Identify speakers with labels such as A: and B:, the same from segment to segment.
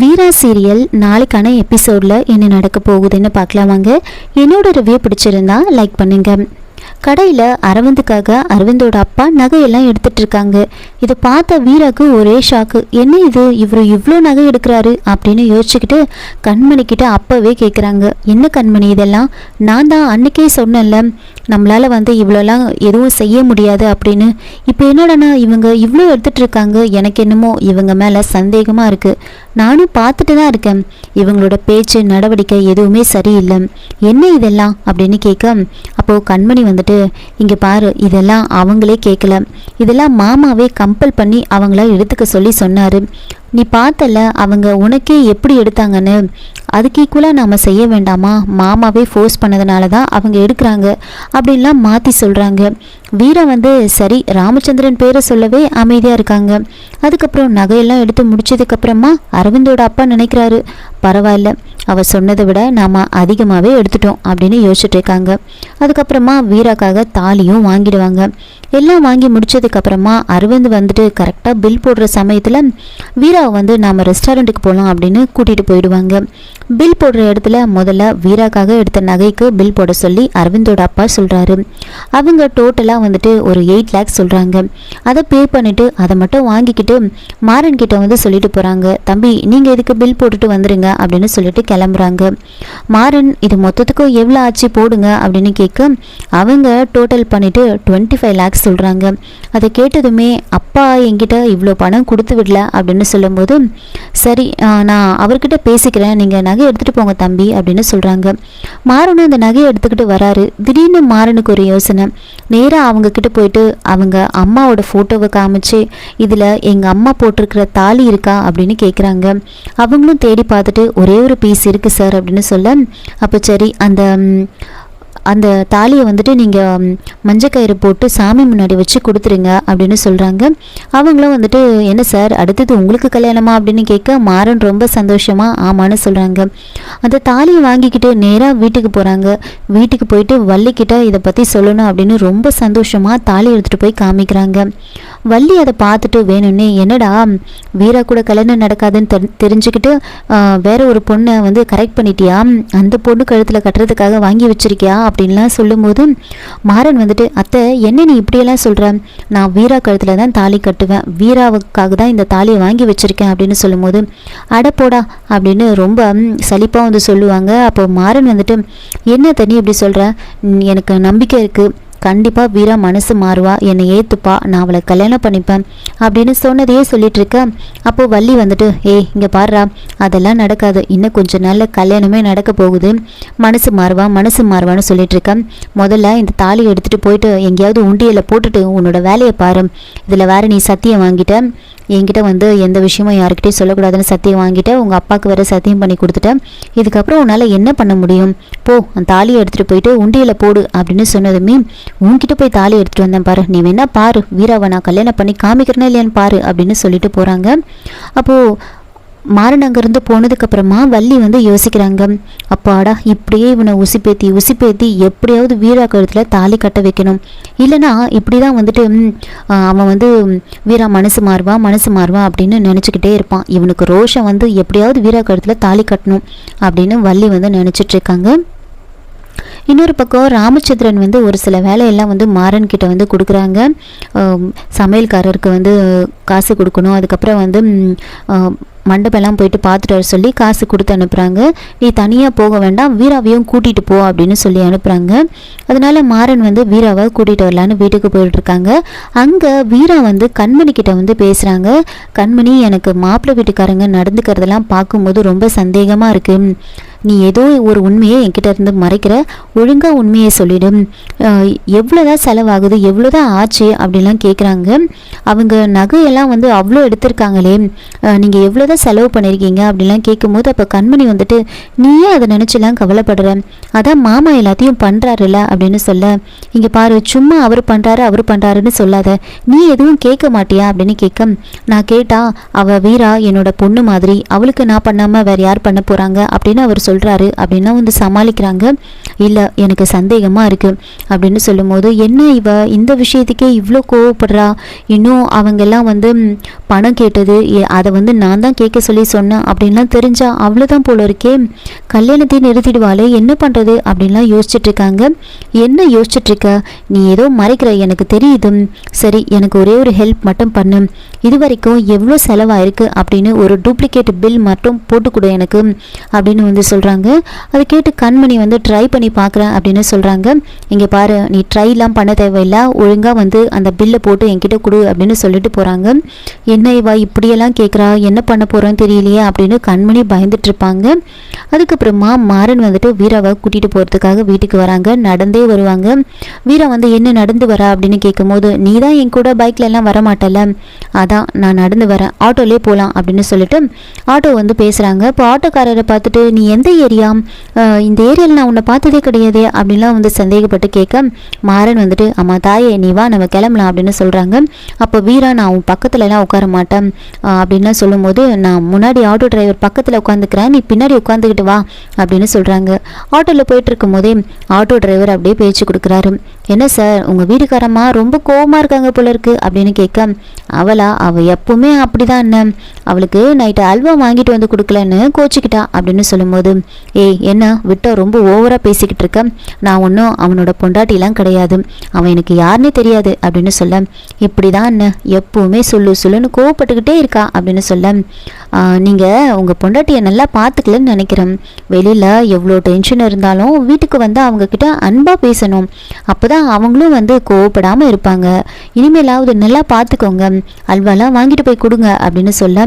A: வீரா serial நாளைக்கான எபிசோடில் என்ன நடக்க போகுதுன்னு பார்க்கலாம் வாங்க. என்னோட ரிவ்யூ பிடிச்சிருந்தா லைக் பண்ணுங்க. கடையில் அரவிந்துக்காக அரவிந்தோட அப்பா நகையெல்லாம் எடுத்துகிட்டு இருக்காங்க. இதை பார்த்த வீராக்கு ஒரே ஷாக்கு என்ன இது? இவர் இவ்வளோ நகை எடுக்கிறாரு? அப்படின்னு யோசிச்சுக்கிட்டு கண்மணி கிட்ட கேட்குறாங்க என்ன கண்மணி இதெல்லாம்? நான் தான் அன்னைக்கே சொன்னேன்ல. நம்மளால் வந்து இவ்வளோலாம் எதுவும் செய்ய முடியாது அப்படின்னு இப்போ என்னடானா இவங்க இவ்வளோ எடுத்துகிட்டு இருக்காங்க எனக்கு என்னமோ இவங்க மேலே சந்தேகமாக இருக்குது நானும் பார்த்துட்டு தான் இருக்கேன். இவங்களோட பேச்சு நடவடிக்கை எதுவுமே சரியில்லை. என்ன இதெல்லாம்? அப்படின்னு கேட்க அப்போது கண்மணி வந்துட்டு இங்கே பாரு இதெல்லாம் அவங்களே கேட்கல. இதெல்லாம் மாமாவே கம்பல் பண்ணி அவங்கள எடுத்துக்க சொல்லி சொன்னார். நீ பார்த்தல அவங்க உனக்கே எப்படி எடுத்தாங்கன்னு? அதுக்கு ஈக்குவலாக நாம் செய்ய வேண்டாமா? மாமாவே ஃபோர்ஸ் பண்ணதுனால தான் அவங்க எடுக்கிறாங்க. அப்படின்லாம் மாற்றி சொல்கிறாங்க வீரா வந்து சரி ராமச்சந்திரன் பேரை சொல்லவே அமைதியாக இருக்காங்க. அதுக்கப்புறம் நகையெல்லாம் எடுத்து முடிச்சதுக்கப்புறமா அரவிந்தோட அப்பா நினைக்கிறாரு. பரவாயில்ல அவர் சொன்னதை விட நாம் அதிகமாகவே எடுத்துட்டோம் அப்படின்னு யோசிச்சுட்டு இருக்காங்க. அதுக்கப்புறமா வீராக்காக தாலியும் வாங்கிடுவாங்க. எல்லாம் வாங்கி முடிச்சதுக்கப்புறமா அரவிந்த் வந்துட்டு கரெக்டாக பில் போடுற சமயத்தில் வீராவை வந்து நாம் ரெஸ்டாரண்ட்டுக்கு போகலாம் அப்படின்னு கூட்டிகிட்டு போயிடுவாங்க. பில் போடுற இடத்துல முதல்ல வீராக்காக எடுத்த நகைக்கு பில் போட சொல்லி அரவிந்தோட அப்பா சொல்கிறாரு அவங்க டோட்டலாக வந்துட்டு ஒரு எயிட் லேக்ஸ் சொல்கிறாங்க அதை பே பண்ணிவிட்டு அதை மட்டும் வாங்கிக்கிட்டு மாறன் கிட்ட வந்து சொல்லிட்டு போகிறாங்க தம்பி நீங்கள் இதுக்கு பில் போட்டுட்டு வந்துடுங்க அப்படின்னு சொல்லிட்டு கிளம்புறாங்க. மாறன் இது மொத்தத்துக்கும் எவ்வளோ ஆச்சு? போடுங்க அப்படின்னு கேட்க அவங்க டோட்டல் பண்ணிவிட்டு டுவெண்ட்டி ஃபைவ் லேக்ஸ் சொல்கிறாங்க அதை கேட்டதுமே அப்பா என்கிட்ட இவ்வளோ பணம் கொடுத்து விடல அப்படின்னு சொல்லும்போது சரி நான் அவர்கிட்ட பேசிக்கிறேன். நீங்கள் நகையை எடுத்துகிட்டு போங்க தம்பி அப்படின்னு சொல்கிறாங்க மாறனும் அந்த நகையை எடுத்துக்கிட்டு வராரு. திடீர்னு மாறனுக்கு ஒரு யோசனை. நேராக அவங்க கிட்ட போயிட்டு அவங்க அம்மாவோட ஃபோட்டோவை காமிச்சு இதில் எங்கள் அம்மா போட்டிருக்கிற தாலி இருக்கா? அப்படின்னு கேட்குறாங்க அவங்களும் தேடி பார்த்துட்டு ஒரே ஒரு பீஸ் இருக்குது சார் அப்படின்னு சொல்ல அப்போ சரி அந்த அந்த தாலியை வந்துட்டு நீங்கள் மஞ்சக்கயிறு போட்டு சாமி முன்னாடி வச்சு கொடுத்துருங்க அப்படின்னு சொல்கிறாங்க அவங்களும் வந்துட்டு என்ன சார் அடுத்தது உங்களுக்கு கல்யாணமா? அப்படின்னு கேட்க மாறன் ரொம்ப சந்தோஷமாக ஆமான்னு சொல்கிறாங்க அந்த தாலியை வாங்கிக்கிட்டு நேராக வீட்டுக்கு போகிறாங்க வீட்டுக்கு போயிட்டு வள்ளிக்கிட்ட இதை பற்றி சொல்லணும் அப்படின்னு ரொம்ப சந்தோஷமாக தாலி எடுத்துகிட்டு போய் காமிக்கிறாங்க. வள்ளி அதை பார்த்துட்டு வேணும்னே என்னடா வீரா கூட கல்யாணம் நடக்காதுன்னு தெரி தெரிஞ்சுக்கிட்டு வேற ஒரு பொண்ணை வந்து கரெக்ட் பண்ணிட்டியா? அந்த பொண்ணு கழுத்தில் கட்டுறதுக்காக வாங்கி வச்சிருக்கியா? அப்படின்லாம் சொல்லும்போது மாறன் வந்துட்டு அத்தை என்ன நீ இப்படியெல்லாம் சொல்கிற நான் வீரா கழுத்தில் தான் தாலி கட்டுவேன். வீராவுக்காக தான் இந்த தாலியை வாங்கி வச்சுருக்கேன் அப்படின்னு சொல்லும்போது அடப்போடா அப்படின்னு ரொம்ப சலிப்பாக வந்து சொல்லுவாங்க. அப்போ மாறன் வந்துட்டு என்ன தண்ணி இப்படி சொல்கிற எனக்கு நம்பிக்கை இருக்குது கண்டிப்பாக வீரா மனசு மாறுவா என்னை ஏற்றுப்பா நான் அவளை கல்யாணம் பண்ணிப்பேன் அப்படின்னு சொன்னதையே சொல்லிட்டு இருக்க. அப்போது வள்ளி வந்துட்டு ஏய் இங்கே பாடுறா அதெல்லாம் நடக்காது. இன்னும் கொஞ்ச நாளில் கல்யாணமே நடக்க போகுது. மனசு மாறுவா மனசு மாறுவான்னு சொல்லிட்டு இருக்கேன் முதல்ல இந்த தாலியை எடுத்துகிட்டு போயிட்டு எங்கேயாவது உண்டியலை போட்டுட்டு உன்னோட வேலையை பாரு. இதில் வேறு நீ சத்தியம் வாங்கிட்ட. என்கிட்ட வந்து எந்த விஷயமும் யாருக்கிட்டையும் சொல்லக்கூடாதுன்னு சத்தியம் வாங்கிட்டு உங்கள் அப்பாவுக்கு வேறு சத்தியம் பண்ணி கொடுத்துட்டேன். இதுக்கப்புறம் உன்னால் என்ன பண்ண முடியும்? போ அந்த தாலியை எடுத்துகிட்டு போயிட்டு உண்டியில் போடு அப்படின்னு சொன்னதுமே உன்கிட்ட போய் தாலி எடுத்துகிட்டு வந்தேன் பாரு. நீ வேணா பாரு. வீராவை நான் கல்யாணம் பண்ணி காமிக்கிறேன்னா இல்லையான்னு பாரு அப்படின்னு சொல்லிட்டு போகிறாங்க அப்போது மாறன் அங்கேருந்து போனதுக்கப்புறமா வள்ளி வந்து யோசிக்கிறாங்க. அப்பாடா இப்படியே இவனை உசிப்பேத்தி உசிப்பேத்தி எப்படியாவது வீரா கழுத்தில் தாலி கட்ட வைக்கணும். இல்லைனா இப்படி தான் வந்துட்டு அவன் வந்து வீரா மனசு மாறுவா மனசு மாறுவா அப்படின்னு நினச்சிக்கிட்டே இருப்பான். இவனுக்கு ரோஷம் வந்து எப்படியாவது வீரா கழுத்தில் தாலி கட்டணும் அப்படின்னு வள்ளி வந்து நினச்சிட்ருக்காங்க இன்னொரு பக்கம் ராமச்சந்திரன் வந்து ஒரு சில வேலையெல்லாம் வந்து மாறன் கிட்ட வந்து கொடுக்குறாங்க. சமையல்காரருக்கு வந்து காசு கொடுக்கணும். அதுக்கப்புறம் வந்து மண்டபம்லாம் போயிட்டு பார்த்துட்டு வர சொல்லி காசு கொடுத்து அனுப்புகிறாங்க நீ தனியாக போக வேண்டாம். வீராவையும் கூட்டிகிட்டு போ அப்படின்னு சொல்லி அனுப்புகிறாங்க அதனால மாறன் வந்து வீராவை கூட்டிகிட்டு வரலான்னு வீட்டுக்கு போயிட்டுருக்காங்க அங்கே வீரா வந்து கண்மணி கிட்ட வந்து பேசுகிறாங்க கண்மணி எனக்கு மாப்பிள்ளை வீட்டுக்காரங்க நடந்துக்கிறதெல்லாம் பார்க்கும்போது ரொம்ப சந்தேகமாக இருக்குது நீ ஏதோ ஒரு உண்மையை என்கிட்ட இருந்து மறைக்கிற ஒழுங்காக உண்மையை சொல்லிடும். எவ்வளோதான் செலவாகுது எவ்வளோதான் ஆச்சு அப்படின்லாம் கேட்குறாங்க அவங்க நகையெல்லாம் வந்து அவ்வளோ எடுத்திருக்காங்களே. நீங்கள் எவ்வளோதான் செலவு பண்ணியிருக்கீங்க அப்படிலாம் கேட்கும்போது அப்போ கண்மணி வந்துட்டு நீயே அதை நினச்சிலாம் கவலைப்படுற. அதான் மாமா எல்லாத்தையும் பண்ணுறாருல்ல அப்படின்னு சொல்ல இங்கே பாரு சும்மா அவர் பண்ணுறாரு அவர் பண்ணுறாருன்னு சொல்லாத. நீ எதுவும் கேட்க மாட்டியா? அப்படின்னு கேட்க நான் கேட்டா அவள் வீரா என்னோட பொண்ணு மாதிரி. அவளுக்கு நான் பண்ணாமல் வேறு யார் பண்ண போகிறாங்க அப்படின்னு அவர் சொல் சொல்கிறாரு அப்படின்னா வந்து சமாளிக்கிறாங்க. இல்லை எனக்கு சந்தேகமாக இருக்குது அப்படின்னு சொல்லும்போது என்ன இவ? இந்த விஷயத்துக்கே இவ்வளோ கோவப்படுறா? இன்னும் அவங்கெல்லாம் வந்து பணம் கேட்டது அதை வந்து நான் தான் கேட்க சொல்லி சொன்னேன் அப்படின்லாம் தெரிஞ்சா அவ்வளோதான் போல இருக்கே. கல்யாணத்தையும் நிறுத்திடுவாளே என்ன பண்ணுறது அப்படின்லாம் யோசிச்சுட்டு இருக்காங்க என்ன யோசிச்சுட்ருக்க? நீ ஏதோ மறைக்கிற எனக்கு தெரியுது. சரி எனக்கு ஒரே ஒரு ஹெல்ப் மட்டும் பண்ணு. இது வரைக்கும் எவ்வளோ செலவாயிருக்கு அப்படின்னு ஒரு டூப்ளிகேட் பில் மட்டும் போட்டு கொடு எனக்கு அப்படின்னு வந்து சொல்கிறாங்க அதை கேட்டு கண்மணி வந்து ட்ரை பண்ணி பார்க்குறேன் அப்படின்னு சொல்கிறாங்க இங்கே பாரு நீ ட்ரைலாம் பண்ண தேவையில்லை. ஒழுங்காக வந்து அந்த பில்லை போட்டு என்கிட்ட கொடு அப்படின்னு சொல்லிட்டு போகிறாங்க என்ன இவா இப்படியெல்லாம் கேட்குறா என்ன பண்ண போகிறோன்னு தெரியலையே அப்படின்னு கண்மணி பயந்துட்டு இருப்பாங்க. அதுக்கப்புறமா மாறன் வந்துட்டு வீராவை கூட்டிகிட்டு போகிறதுக்காக வீட்டுக்கு வராங்க. நடந்தே வருவாங்க. வீரா வந்து என்ன நடந்து வரா? அப்படின்னு கேட்கும்போது நீ தான் என் கூட பைக்ல எல்லாம் வர அதான் நான் நடந்து வரேன். ஆட்டோலே போகலாம் அப்படின்னு சொல்லிட்டு ஆட்டோ வந்து பேசுகிறாங்க இப்போ ஆட்டோக்காரரை பார்த்துட்டு நீ எந்த ஏரியா இந்த ஏரியாவில் நான் உன்னை பார்த்ததே கிடையாதே அப்படின்லாம் வந்து சந்தேகப்பட்டு கேட்க மாறன் வந்துட்டு அம்மா தாயே நீ வா நம்ம கிளம்பலாம் அப்படின்னு சொல்கிறாங்க அப்போ வீரா நான் உன் பக்கத்துலலாம் உட்கார மாட்டேன். அப்படின்லாம் சொல்லும்போது நான் முன்னாடி ஆட்டோ டிரைவர் பக்கத்தில் உட்காந்துக்கிறேன் நீ பின்னாடி உட்காந்துக்கிட்டு வா அப்படின்னு சொல்கிறாங்க ஆட்டோவில் போயிட்டு இருக்கும்போதே ஆட்டோ டிரைவர் அப்படியே பேச்சு கொடுக்குறாரு. என்ன சார் உங்கள் வீட்டுக்காரம்மா ரொம்ப கோபமாக இருக்காங்க போல இருக்கு அப்படின்னு கேட்க அவளா? அவள் எப்பவுமே அப்படிதான் என்ன அவளுக்கு நைட்டு அல்வா வாங்கிட்டு வந்து கொடுக்கலன்னு கோச்சிக்கிட்டா அப்படின்னு சொல்லும்போது ஏய் என்ன? விட்டா ரொம்ப ஓவராக பேசிக்கிட்டு இருக்க. நான் ஒன்றும் அவனோட பொண்டாட்டிலாம் கிடையாது. அவன் எனக்கு யாருன்னே தெரியாது அப்படின்னு சொல்ல. இப்படி தான் என்ன எப்பவுமே சொல்லு சொல்லுன்னு கோவப்பட்டுக்கிட்டே இருக்கா அப்படின்னு சொல்ல. நீங்கள் உங்கள் பொண்டாட்டியை நல்லா பார்த்துக்கலன்னு நினைக்கிறேன். வெளியில் எவ்வளோ டென்ஷன் இருந்தாலும் வீட்டுக்கு வந்து அவங்கக்கிட்ட அன்பாக பேசணும். அப்போ தான் அவங்களும் வந்து கோவப்படாமல் இருப்பாங்க. இனிமேலாவது நல்லா பார்த்துக்கோங்க அல்வாலாம் வாங்கிட்டு போய் கொடுங்க அப்படின்னு சொல்ல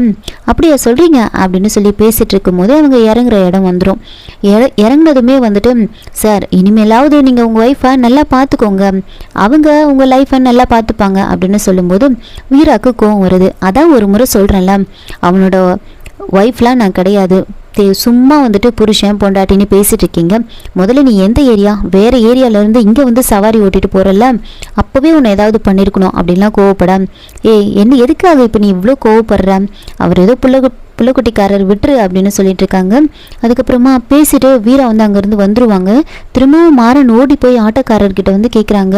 A: அப்படியா சொல்கிறீங்க அப்படின்னு சொல்லி பேசிகிட்டு இருக்கும்போது அவங்க இறங்குற இடம் வந்துடும் இறங்குனதுமே வந்துட்டு சார் இனிமேலாவது நீங்கள் உங்கள் ஒய்ஃபை நல்லா பார்த்துக்கோங்க அவங்க உங்கள் லைஃப்பை நல்லா பார்த்துப்பாங்க அப்படின்னு சொல்லும்போது வீராக்கு கோவம் வருது. அதான் ஒரு முறை சொல்கிறேன்ல அவனோட ஒய்ஃப்லாம் நான் கிடையாது. தே சும்மா வந்துட்டு புருஷன் பொண்டாட்டின்னு பேசிட்டு இருக்கீங்க. முதல்ல நீ எந்த ஏரியா? வேற ஏரியால இருந்து இங்கே வந்து சவாரி ஓட்டிட்டு போறல்ல? அப்போவே உன்னை ஏதாவது பண்ணியிருக்கணும் அப்படின்லாம் கோவப்பட ஏய் என்ன எதுக்காக இப்போ நீ இவ்வளோ கோவப்படுற? அவர் ஏதோ பிள்ளை புள்ளக்குட்டிக்காரர் விட்டுரு அப்படின்னு சொல்லிட்டு இருக்காங்க அதுக்கப்புறமா பேசிட்டு வீரா வந்து அங்கேருந்து வந்துருவாங்க. திரும்பவும் மாறன் ஓடி போய் ஆட்டோக்காரர்கிட்ட வந்து கேட்குறாங்க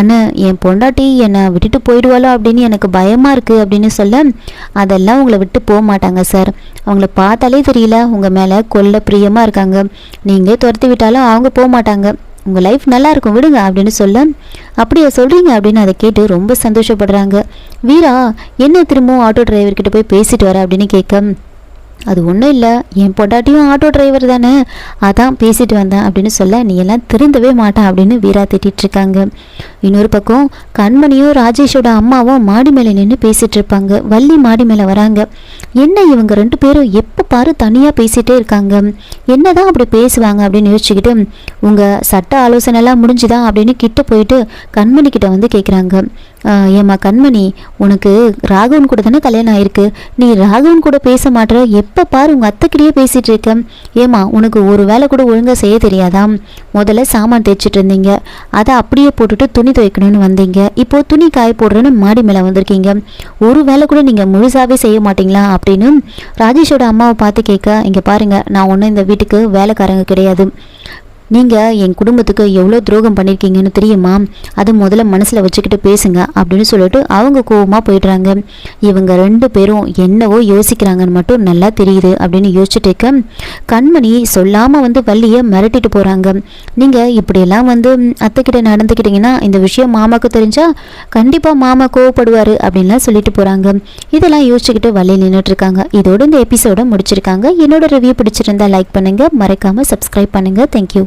A: அண்ணன் என் பொண்டாட்டி என்னை விட்டுட்டு போயிடுவாளோ அப்படின்னு எனக்கு பயமாக இருக்குது அப்படின்னு சொல்ல அதெல்லாம் உங்களை விட்டு போக மாட்டாங்க சார். அவங்கள பார்த்தாலே தெரியல. உங்கள் மேலே கொல்ல பிரியமாக இருக்காங்க. நீங்களே துரத்தி விட்டாலும் அவங்க போக மாட்டாங்க. உங்கள் லைஃப் நல்லா இருக்கும் விடுங்க அப்படின்னு சொல்ல அப்படியா சொல்கிறீங்க அப்படின்னு அதை கேட்டு ரொம்ப சந்தோஷப்படுறாங்க. வீரா என்ன திரும்பவும் ஆட்டோ டிரைவர்கிட்ட போய் பேசிட்டு வர? அப்படின்னு கேட்க அது ஒன்றும் இல்லை. என் பொண்டாட்டியும் ஆட்டோ டிரைவர் தானே. அதான் பேசிட்டு வந்தேன் அப்படின்னு சொல்ல நீ எல்லாம் திருந்தவே மாட்டான் அப்படின்னு வீரா திட்டிகிட்டு இருக்காங்க. இன்னொரு பக்கம் கண்மணியும் ராஜேஷோட அம்மாவும் மாடி மேலே நின்று பேசிகிட்டு இருப்பாங்க. வள்ளி மாடி மேலே வராங்க. என்ன இவங்க ரெண்டு பேரும் எப்போ பாரு தனியாக பேசிகிட்டே இருக்காங்க. என்னதான் அப்படி பேசுவாங்க அப்படின்னு யோசிச்சுக்கிட்டு உங்கள் சட்ட ஆலோசனைலாம் முடிஞ்சுதா? அப்படின்னு கிட்ட போயிட்டு கண்மணி கிட்ட வந்து கேட்குறாங்க ஏம்மா கண்மணி உனக்கு ராகவன் கூட தானே கல்யாணம் ஆயிருக்கு? நீ ராகவன் கூட பேச மாட்டேற எப்போ பாரு உங்கள் அத்தைக்கிட்டயே பேசிகிட்டு இருக்க. ஏம்மா உனக்கு ஒரு வேலை கூட ஒழுங்காக செய்ய தெரியாதா? முதல்ல சாமான் தேய்ச்சிட்டு இருந்தீங்க. அதை அப்படியே போட்டுட்டு துணி துவைக்கணும்னு வந்தீங்க. இப்போ துணி காய போடுறேன்னு மாடி மேலே வந்திருக்கீங்க. ஒரு வேலை கூட நீங்கள் முழுசாகவே செய்ய மாட்டீங்களா அப்படின்னு ராஜேஷோட அம்மாவை பார்த்து கேட்க இங்கே பாருங்கள் நான் ஒன்றும் இந்த வீட்டுக்கு வேலைக்காரங்க கிடையாது. நீங்கள் என் குடும்பத்துக்கு எவ்வளோ துரோகம் பண்ணியிருக்கீங்கன்னு தெரியுமா? அதை முதல்ல மனசில் வச்சுக்கிட்டு பேசுங்க அப்படின்னு சொல்லிட்டு அவங்க கோவமாக போயிடுறாங்க. இவங்க ரெண்டு பேரும் என்னவோ யோசிக்கிறாங்கன்னு மட்டும் நல்லா தெரியுது அப்படின்னு யோசிச்சுட்டு இருக்க கண்மணி சொல்லாமல் வந்து வள்ளியை மிரட்டிட்டு போகிறாங்க நீங்கள் இப்படியெல்லாம் வந்து அத்தைக்கிட்ட நடந்துக்கிட்டீங்கன்னா இந்த விஷயம் மாமாவுக்கு தெரிஞ்சால் கண்டிப்பாக மாமா கோவப்படுவார் அப்படின்லாம் சொல்லிட்டு போகிறாங்க இதெல்லாம் யோசிச்சுக்கிட்டு வள்ளியில் நின்றுட்டு இருக்காங்க. இதோட இந்த எபிசோட முடிச்சிருக்காங்க. என்னோட ரிவ்யூ பிடிச்சிருந்தா லைக் பண்ணுங்கள் மறக்காமல் சப்ஸ்கிரைப் பண்ணுங்கள் தேங்க்யூ